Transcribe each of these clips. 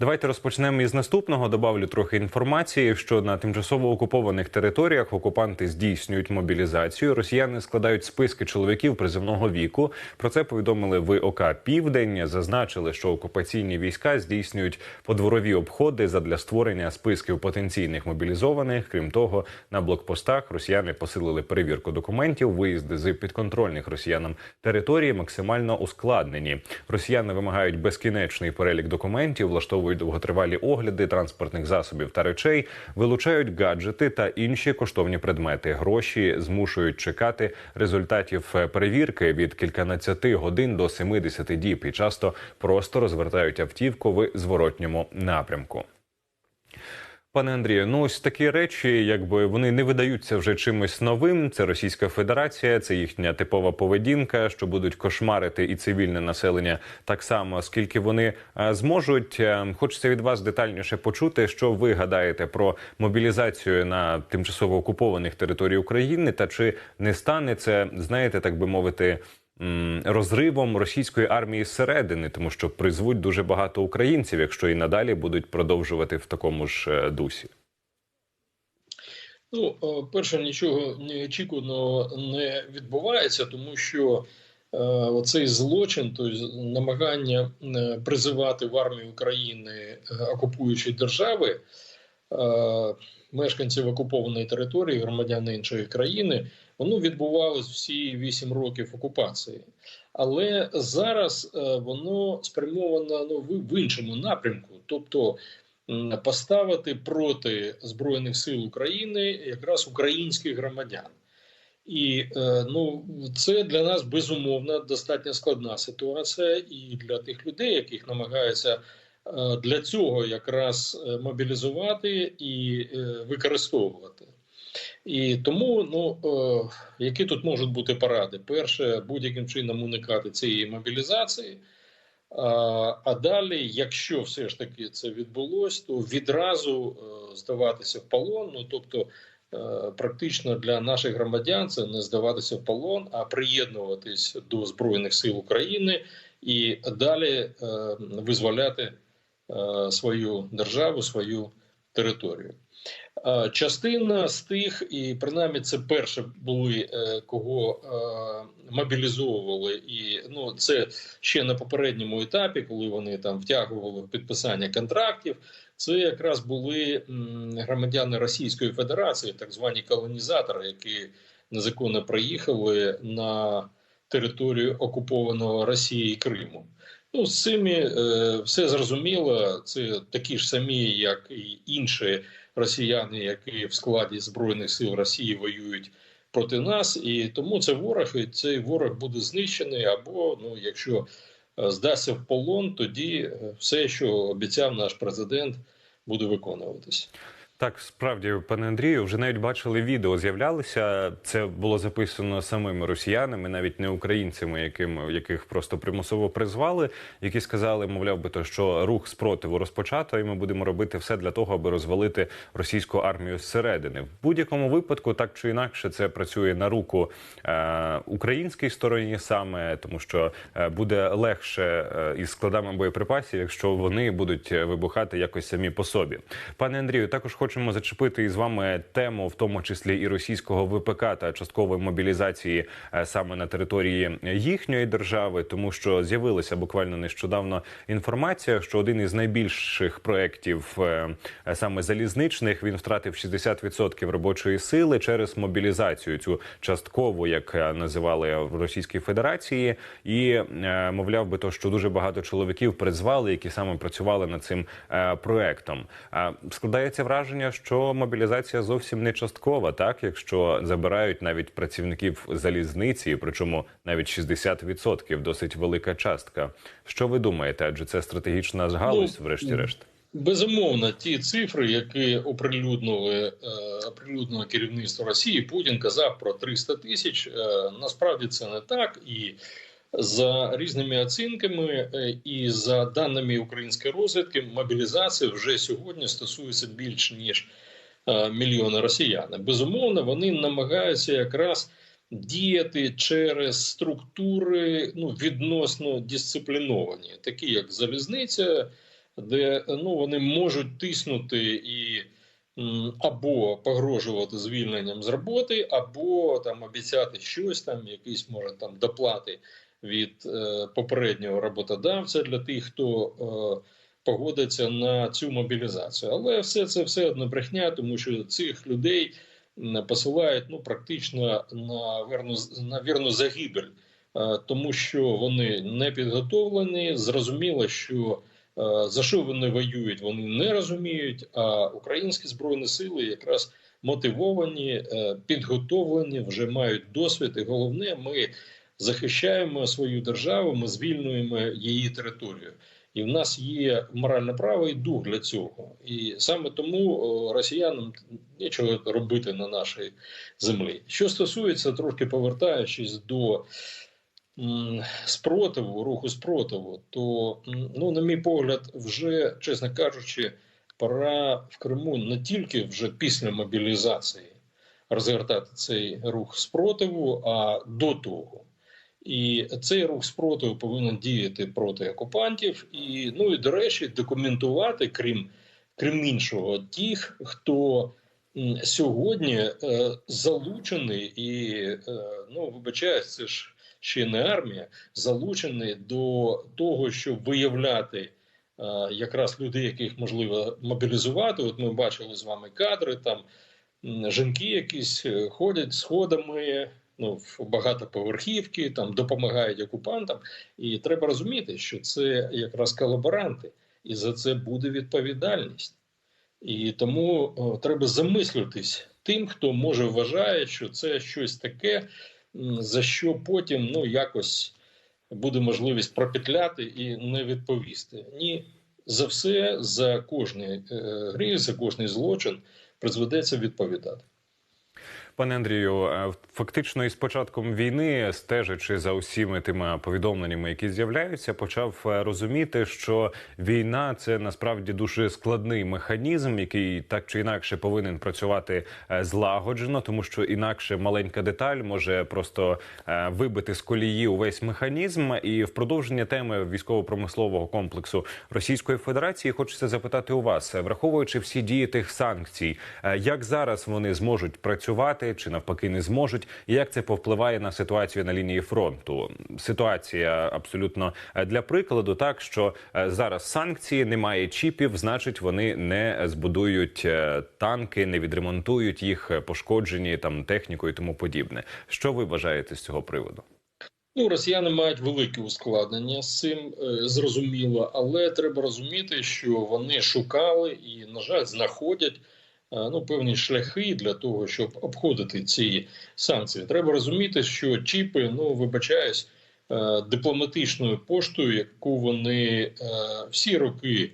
Давайте розпочнемо із наступного. Добавлю трохи інформації, що на тимчасово окупованих територіях окупанти здійснюють мобілізацію. Росіяни складають списки чоловіків призовного віку. Про це повідомили в ОК Південь. Зазначили, що окупаційні війська здійснюють подворові обходи задля створення списків потенційних мобілізованих. Крім того, на блокпостах росіяни посилили перевірку документів. Виїзди з підконтрольних росіянам території максимально ускладнені. Росіяни вимагають безкінечний перелік документів, влаштовують довготривалі огляди транспортних засобів та речей, вилучають гаджети та інші коштовні предмети. Гроші змушують чекати результатів е, перевірки від кільканадцяти годин до 70 діб і часто просто розвертають автівку в зворотньому напрямку. Пане Андрію, ну ось такі речі, якби вони не видаються вже чимось новим. Це Російська Федерація, це їхня типова поведінка, що будуть кошмарити і цивільне населення так само, оскільки вони е, зможуть. Е, Хочеться від вас детальніше почути, що ви гадаєте про мобілізацію на тимчасово окупованих територій України, та чи не стане це, знаєте, так би мовити. Розривом російської армії зсередини, тому що призвуть дуже багато українців, якщо і надалі будуть продовжувати в такому ж е, дусі. Ну, е, перше, нічого неочікуваного не відбувається, тому що е, оцей злочин, тобто намагання е, призивати в армію України окупуючої держави мешканців окупованої території, громадян іншої країни, воно відбувалось всі вісім років окупації. Але зараз е, воно спрямовано ну, в, іншому напрямку, тобто поставити проти збройних сил України якраз українських громадян. І е, ну, це для нас безумовно достатньо складна ситуація, і для тих людей, яких намагаються е, для цього якраз е, мобілізувати і е, використовувати. І тому, ну е, які тут можуть бути поради? Перше, будь-яким чином уникати цієї мобілізації. А, далі, якщо все ж таки це відбулось, то відразу е, здаватися в полон. Ну тобто, е, практично для наших громадян це не здаватися в полон, а приєднуватись до збройних сил України і далі е, визволяти е, свою державу, свою територію. Е, Частина з тих, і принаймні це перше були е, кого е, мобілізовували, і ну це ще на попередньому етапі, коли вони там втягували в підписання контрактів. Це якраз були громадяни Російської Федерації, так звані колонізатори, які незаконно приїхали на територію окупованого Росії Криму. Ну, з цими е, все зрозуміло. Це такі ж самі, як і інші росіяни, які в складі збройних сил Росії воюють проти нас, і тому це ворог, і цей ворог буде знищений. Або ну, якщо е, здасться в полон, тоді е, все, що обіцяв наш президент, буде виконуватись. Так, справді, пане Андрію, вже навіть бачили відео. З'являлися. Це було записано самими росіянами, навіть не українцями, яким яких просто примусово призвали, які сказали, мовляв би, то що рух спротиву розпочато, і ми будемо робити все для того, аби розвалити російську армію зсередини. В будь-якому випадку, так чи інакше, це працює на руку е, українській стороні саме, тому що е, буде легше е, із складами боєприпасів, якщо вони будуть вибухати якось самі по собі. Пане Андрію, також хочу хочемо зачепити із вами тему, в тому числі і російського ВПК та часткової мобілізації е, саме на території їхньої держави, тому що з'явилася буквально нещодавно інформація, що один із найбільших проєктів е, саме залізничних він втратив 60% робочої сили через мобілізацію. Цю часткову, як е, називали в Російській Федерації, і мовляв би то, що дуже багато чоловіків призвали, які саме працювали над цим проектом. Складається враження що мобілізація зовсім не часткова, так якщо забирають навіть працівників залізниці, причому навіть 60% – досить велика частка. Що ви думаєте? Адже це стратегічна галузь, Ну, врешті-решт. Безумовно, ті цифри, які оприлюднили е, оприлюднило керівництво Росії, Путін казав про 300 тисяч. Е, насправді це не так і. За різними оцінками е, і за даними української розвідки, мобілізація вже сьогодні стосується більш ніж е, мільйона росіян. Безумовно, вони намагаються якраз діяти через структури ну відносно дисципліновані, такі як залізниця. де ну вони можуть тиснути і або погрожувати звільненням з роботи, або там обіцяти щось там, якісь може там доплати від е, попереднього роботодавця для тих, хто е, погодиться на цю мобілізацію. Але все це все одно брехня, тому що цих людей посилають ну практично на вірну на вірну загибель, Е, тому що вони не підготовлені. Зрозуміло, що за що вони воюють, вони не розуміють. А українські збройні сили якраз мотивовані, підготовлені, вже мають досвід. І головне, ми захищаємо свою державу, ми звільнюємо її територію. І в нас є моральне право і дух для цього. І саме тому росіянам нічого робити на нашій землі. Що стосується, трошки повертаючись до спротиву, руху спротиву, то, ну, на мій погляд, вже, чесно кажучи, пора в Криму не тільки вже після мобілізації розгортати цей рух спротиву, а до того. І цей рух спротиву повинен діяти проти окупантів, і ну і до речі, документувати, крім крім іншого, тих, хто сьогодні е, залучений і е, ну вибачаюсь, це ж ще не армія, залучений до того, щоб виявляти е, якраз людей, яких можливо мобілізувати. От ми бачили з вами кадри там. Жінки якісь е, ходять сходами, ну, в багатоповерхівки, там допомагають окупантам. І треба розуміти, що це якраз колаборанти, і за це буде відповідальність. І тому о, треба замислюватись тим, хто може вважає, що це щось таке, за що потім ну, якось буде можливість пропетляти і не відповісти. Ні, за все, за кожний е, гріх, за кожний злочин призведеться відповідати. Пане Андрію, е, фактично із початком війни, стежачи за усіми тими повідомленнями, які з'являються, почав е, розуміти, що війна це насправді дуже складний механізм, який так чи інакше повинен працювати е, злагоджено, тому що інакше маленька деталь може просто вибити з колії увесь механізм. І в продовження теми військово-промислового комплексу Російської Федерації хочеться запитати у вас, враховуючи всі дії тих санкцій, як зараз вони зможуть працювати чи навпаки не зможуть, і як це повпливає на ситуацію на лінії фронту? Ситуація абсолютно е, для прикладу, так що е, зараз санкції немає чіпів, значить вони не збудують е, танки, не відремонтують їх пошкоджені там технікою і тому подібне. Що ви вважаєте з цього приводу? Ну, росіяни мають велике ускладнення з цим зрозуміло, але треба розуміти, що вони шукали і, на жаль, знаходять ну певні шляхи для того, щоб обходити ці санкції. Треба розуміти, що чіпи, ну вибачаюсь, е, дипломатичною поштою, яку вони е, всі роки.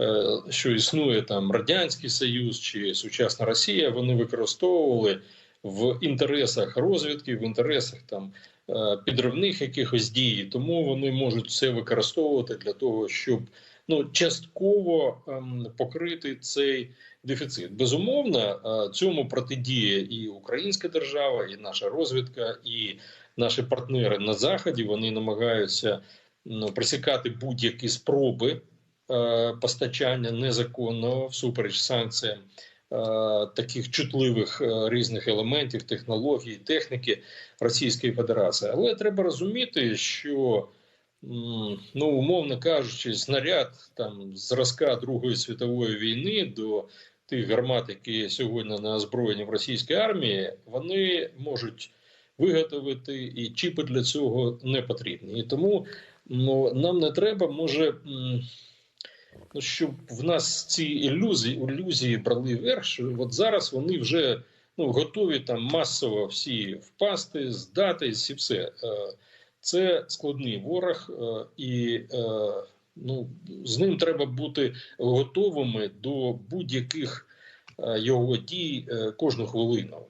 е, Що існує там радянський союз чи сучасна Росія, вони використовували в інтересах розвідки, в інтересах там е, підривних якихось дій, тому вони можуть це використовувати для того, щоб ну частково ем, покрити цей дефіцит. Безумовно, е, цьому протидіє і українська держава, і наша розвідка, і наші партнери на заході. Вони намагаються ну, пресікати будь-які спроби е, постачання незаконного всупереч санкціям. е, Таких чутливих е, різних елементів, технологій, техніки Російської Федерації. Але треба розуміти, що ну умовно кажучи, снаряд там зразка Другої світової війни до тих гармат, які сьогодні на озброєнні в російській армії, вони можуть виготовити, і чіпи для цього не потрібні. І тому ну, нам не треба, може. Ну, щоб в нас ці ілюзії, ілюзії брали верх, що от зараз вони вже ну, готові там масово всі впасти, здатись і все. Це складний ворог, е, і е, ну, з ним треба бути готовими до будь-яких е, його дій кожну хвилину.